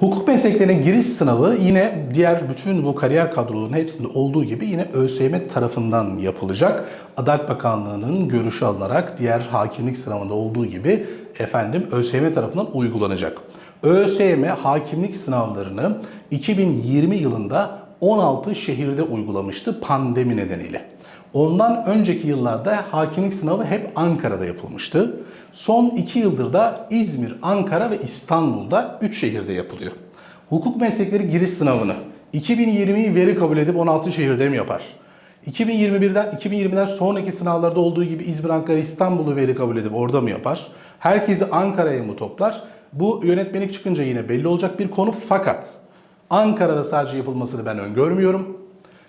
Hukuk mesleklerine giriş sınavı yine diğer bütün bu kariyer kadrolarının hepsinde olduğu gibi yine ÖSYM tarafından yapılacak. Adalet Bakanlığı'nın görüşü alınarak diğer hakimlik sınavında olduğu gibi efendim ÖSYM tarafından uygulanacak. ÖSYM hakimlik sınavlarını 2020 yılında 16 şehirde uygulamıştı pandemi nedeniyle. Ondan önceki yıllarda hakimlik sınavı hep Ankara'da yapılmıştı. Son iki yıldır da İzmir, Ankara ve İstanbul'da 3 şehirde yapılıyor. Hukuk meslekleri giriş sınavını 2020'yi veri kabul edip 16 şehirde mi yapar? 2021'den 2020'den sonraki sınavlarda olduğu gibi İzmir, Ankara, İstanbul'u veri kabul edip orada mı yapar? Herkesi Ankara'ya mı toplar? Bu yönetmelik çıkınca yine belli olacak bir konu fakat Ankara'da sadece yapılmasını ben öngörmüyorum.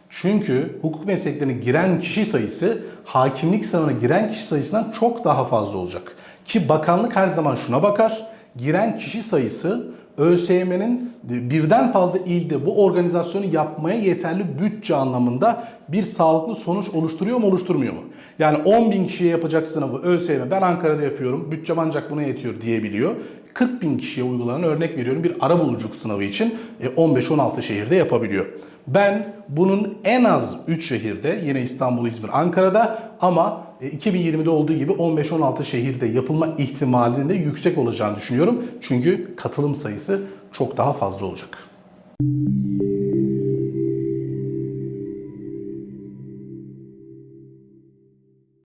Çünkü hukuk mesleklerine giren kişi sayısı hakimlik sınavına giren kişi sayısından çok daha fazla olacak. Ki bakanlık her zaman şuna bakar. Giren kişi sayısı ÖSYM'nin birden fazla ilde bu organizasyonu yapmaya yeterli bütçe anlamında bir sağlıklı sonuç oluşturuyor mu oluşturmuyor mu? Yani 10 bin kişiye yapacak sınavı ÖSYM ben Ankara'da yapıyorum bütçem ancak buna yetiyor diyebiliyor. 40 bin kişiye uygulanan örnek veriyorum bir ara buluculuk sınavı için e, 15-16 şehirde yapabiliyor. Ben bunun en az 3 şehirde yine İstanbul, İzmir, Ankara'da ama e, 2020'de olduğu gibi 15-16 şehirde yapılma ihtimalinin de yüksek olacağını düşünüyorum. Çünkü katılım sayısı çok daha fazla olacak.